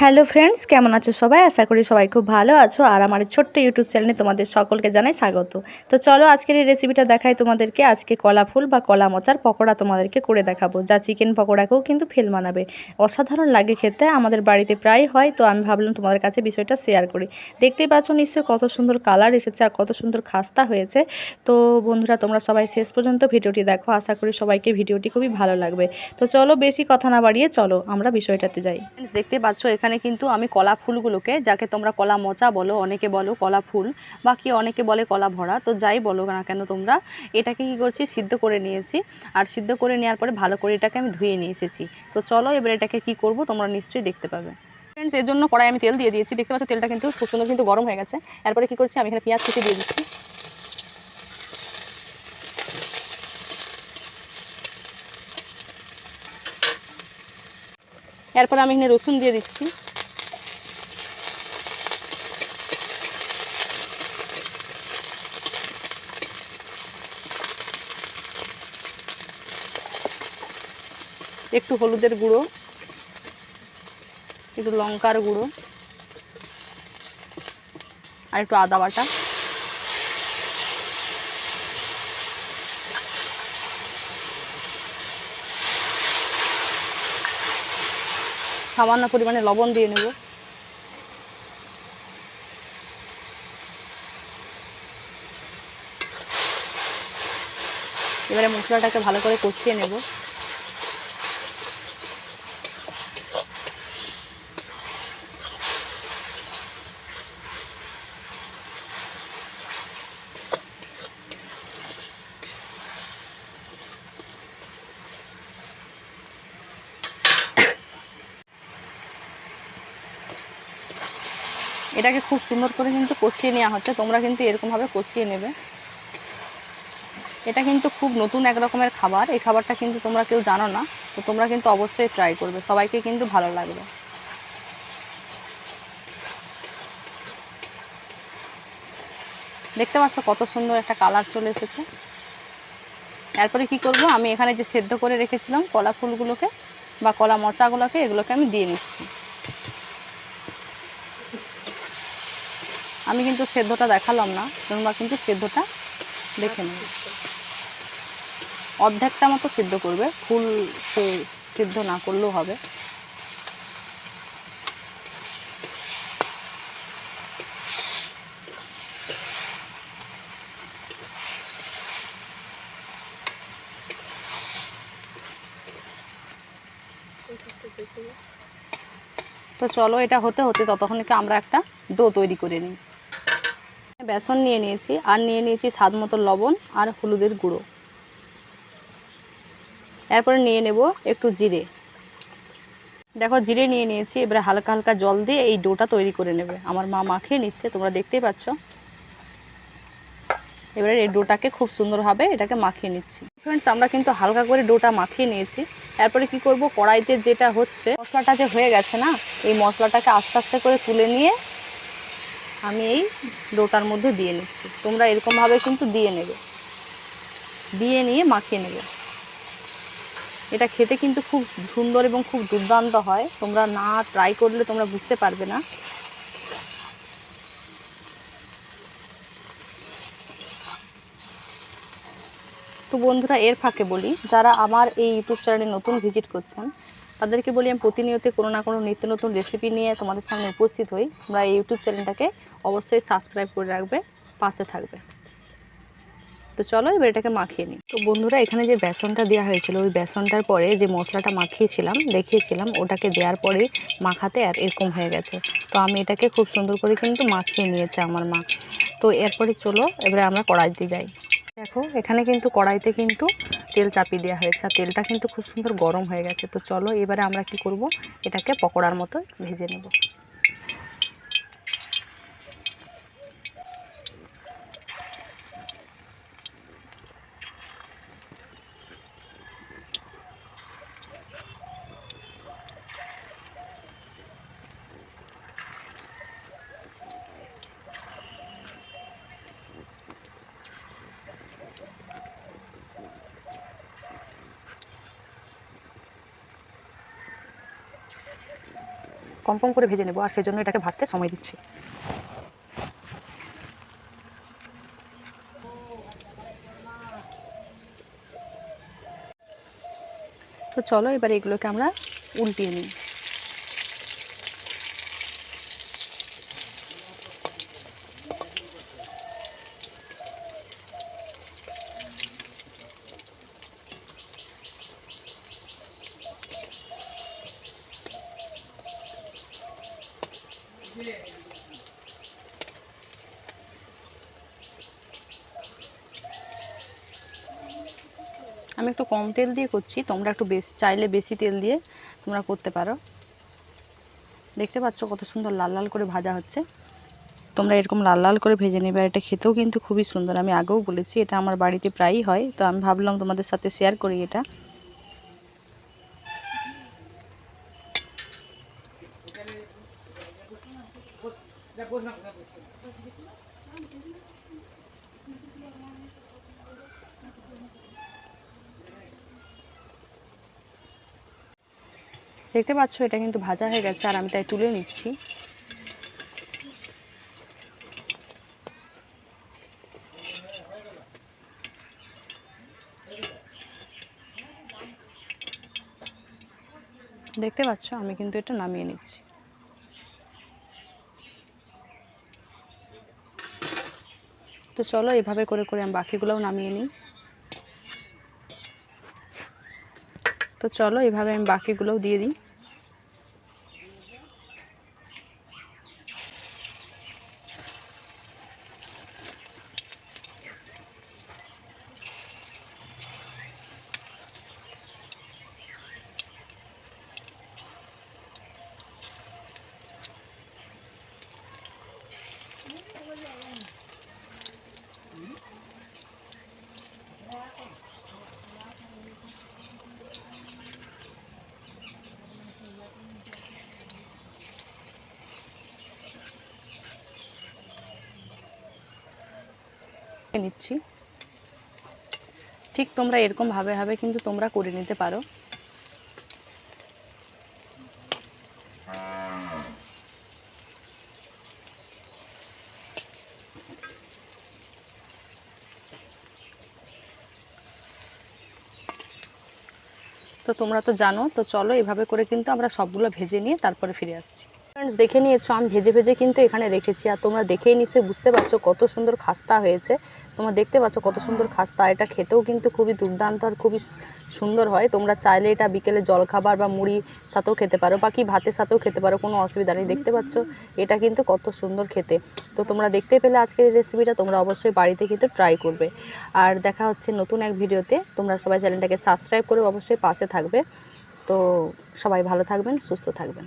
Hello friends, কেমন আছো সবাই? আশা করি সবাই খুব ভালো আছো। আর আমার ছোট্ট ইউটিউব চ্যানেলে তোমাদের সকলকে জানাই স্বাগত। তো চলো আজকের এই রেসিপিটা দেখাই তোমাদেরকে। আজকে কলা ফুল বা কলা মোচার পকোড়া তোমাদেরকে করে দেখাবো। যা চিকেন পকোড়াকেও কিন্তু ফেল মানাবে। অসাধারণ লাগে খেতে, আমাদের বাড়িতে প্রায় হয়। তো আমি ভাবলাম তোমাদের কাছে বিষয়টা শেয়ার করি। দেখতেই পাচ্ছ নিশ্চয়ই কত সুন্দর কালার এসেছে আর কত সুন্দর খাস্তা হয়েছে। তো বন্ধুরা, তোমরা সবাই শেষ পর্যন্ত ভিডিওটি দেখো। আশা করি সবাইকে ভিডিওটি খুবই ভালো লাগবে। তো চলো বেশি কথা না বাড়িয়ে চলো আমরা বিষয়টাতে যাই। দেখতে পাচ্ছ এখানে কিন্তু আমি কলা ফুলগুলোকে, যাকে তোমরা কলা মোচা বলো, অনেকে বলো কলা ফুল বা কি অনেকে বলে কলা ভরা, তো যাই বলো না কেন তোমরা, এটাকে কি করছি, সিদ্ধ করে নিয়েছি। আর সিদ্ধ করে নেওয়ার পরে ভালো করে এটাকে আমি ধুয়ে নিয়ে এসেছি। তো চলো এবার এটাকে কি করব, তোমরা নিশ্চয়ই দেখতে পাবে। ফ্রেন্ডস এর জন্য কড়াই আমি তেল দিয়ে দিয়েছি। দেখতে পাচ্ছ, তেলটা কিন্তু খুব সুন্দর কিন্তু গরম হয়ে গেছে। এরপরে কি করছি, আমি এখানে পেঁয়াজ কুচি দিয়ে দিচ্ছি। এরপর আমি এখানে রসুন দিয়ে দিচ্ছি। একটু হলুদের গুঁড়ো, একটু লঙ্কার গুঁড়ো, আর একটু আদা বাটা। সামান্য পরিমাণে লবণ দিয়ে নেব। এবারে মশলাটাকে ভালো করে কষিয়ে নেব। এটাকে খুব সুন্দর করে কিন্তু কষিয়ে নেওয়া হচ্ছে। তোমরা কিন্তু এরকমভাবে কষিয়ে নেবে। এটা কিন্তু খুব নতুন এক রকমের খাবার। এই খাবারটা কিন্তু তোমরা কেউ জানো না, তো তোমরা কিন্তু অবশ্যই ট্রাই করবে। সবাইকে কিন্তু ভালো লাগবে। দেখতে পাচ্ছ কত সুন্দর একটা কালার চলে এসেছে। এরপরে কি করব? আমি এখানে যে সেদ্ধ করে রেখেছিলাম, কলা ফুলগুলোকে বা কলা মোচাগুলোকে, এগুলোকে আমি দিয়ে নিচ্ছি। আমি কিন্তু সেদ্ধটা দেখালাম না, তোমরা কিন্তু সেদ্ধটা দেখে নেবে অর্ধেকটা মতো সিদ্ধ করবে, ফুল সিদ্ধ না করলেও হবে। তো চলো এটা হতে হতে ততক্ষণকে আমরা একটা ডো তৈরি করে নিই। বেসন নিয়ে নিয়েছি, আর নিয়ে নিয়েছি স্বাদ মতো লবণ আর হলুদের গুঁড়ো। এরপরে নিয়ে নেব একটু জিরে। দেখো, জিরে নিয়ে নিয়েছি, এবারে হালকা হালকা জল দিয়ে এই ডোটা তৈরি করে নেবে। আমার মা মাখিয়ে নিচ্ছে, তোমরা দেখতেই পাচ্ছ। এবারে এই ডোটাকে খুব সুন্দরভাবে এটাকে মাখিয়ে নিচ্ছি। ফ্রেন্ডস আমরা কিন্তু হালকা করে ডোটা মাখিয়ে নিয়েছি। এরপরে কি করব? কড়াইতে যেটা হচ্ছে, মশলাটা যে হয়ে গেছে না, এই মশলাটাকে আস্তে আস্তে করে তুলে নিয়ে আমি এই ডোটার মধ্যে দিয়ে নিচ্ছি। তোমরা এরকমভাবে কিন্তু দিয়ে নেবে। দিয়ে নিয়ে মাখিয়ে নেবে। এটা খেতে কিন্তু খুব সুন্দর এবং খুব দুর্দান্ত হয়। তোমরা না ট্রাই করলে তোমরা বুঝতে পারবে না। তো বন্ধুরা, এর ফাঁকে বলি, যারা আমার এই ইউটিউব চ্যানেলে নতুন ভিজিট করছেন, তাদেরকে বলি আমি প্রতিনিয়ত কোনো না কোনো নিত্য নতুন রেসিপি নিয়ে তোমাদের সামনে উপস্থিত হই। তোমরা এই ইউটিউব চ্যানেলটাকে অবশ্যই সাবস্ক্রাইব করে রাখবে, পাশে থাকবে। তো চলো এবার এটাকে মাখিয়ে নিই। তো বন্ধুরা, এখানে যে বেসনটা দেওয়া হয়েছিল, ওই বেসনটার পরে যে মশলাটা মাখিয়েছিলাম, দেখিয়েছিলাম, ওটাকে দেওয়ার পরে মাখাতে আর এরকম হয়ে গেছে। তো আমি এটাকে খুব সুন্দর করে কিন্তু মাখিয়ে নিয়েছে আমার মা। তো এরপরে চলো, এবারে আমরা কড়াইতে যাই। দেখো, এখানে কিন্তু কড়াইতে কিন্তু তেল চাপিয়ে দেওয়া হয়েছে, আর তেলটা কিন্তু খুব সুন্দর গরম হয়ে গেছে। তো চলো, এবারে আমরা কি করব? এটাকে পকোড়ার মতো ভেজে নেব। কম কম করে ভেজে নেব, আর সেজন্য এটাকে ভাজতে সময় দিচ্ছি। তো চলো এবার এগুলোকে আমরা উল্টিয়ে নিই। আমি একটু কম তেল দিয়ে করছি। তোমরা একটু বেশি, চাইলে বেশি তেল দিয়ে তোমরা করতে পারো। দেখতে পাচ্ছ কত সুন্দর লাল লাল করে ভাজা হচ্ছে। তোমরা এরকম লাল লাল করে ভেজে নেবে। এটা খেতেও কিন্তু খুবই সুন্দর। আমি আগেও বলেছি, এটা আমার বাড়িতে প্রায়ই হয়। তো আমি ভাবলাম তোমাদের সাথে শেয়ার করি এটা। দেখতে পাচ্ছ, এটা কিন্তু ভাজা হয়ে গেছে, আর আমি তাই তুলে নিচ্ছি। দেখতে পাচ্ছ, আমি কিন্তু এটা নামিয়ে নিচ্ছি। তো চলো, এভাবে করে করে আমি বাকিগুলোও নামিয়ে নিই। তো চলো, এভাবে আমি বাকিগুলোও দিয়ে দিই। নিচ্ছি। ঠিক তোমরা এরকম ভাবে ভাবে কিন্তু তোমরা করে নিতে পারো। তো তোমরা তো জানো, তো চলো এভাবে করে কিন্তু আমরা সবগুলো ভেজে নিয়ে তারপরে ফিরে আসছি। ফ্রেন্ডস দেখে নিয়েছো, আমি ভেজে ভেজে কিন্তু এখানে রেখেছি। আর তোমরা দেখেই নিশ্চয়ই বুঝতে পারছ কত সুন্দর খাস্তা হয়েছে। তোমরা দেখতে পাচ্ছ কত সুন্দর খাস্তা। এটা খেতেও কিন্তু খুবই দুর্দান্ত আর খুবই সুন্দর হয়। তোমরা চাইলে এটা বিকেলে জলখাবার বা মুড়ি সাথেও খেতে পারো বা কি ভাতের সাথেও খেতে পারো, কোনো অসুবিধা নেই। দেখতে পাচ্ছ, এটা কিন্তু কত সুন্দর খেতে। তো তোমরা দেখতে পেলে আজকের এই রেসিপিটা তোমরা অবশ্যই বাড়িতে কিন্তু ট্রাই করবে। আর দেখা হচ্ছে নতুন এক ভিডিওতে তোমরা সবাই চ্যানেলটাকে সাবস্ক্রাইব করে অবশ্যই পাশে থাকবে। তো সবাই ভালো থাকবেন, সুস্থ থাকবেন।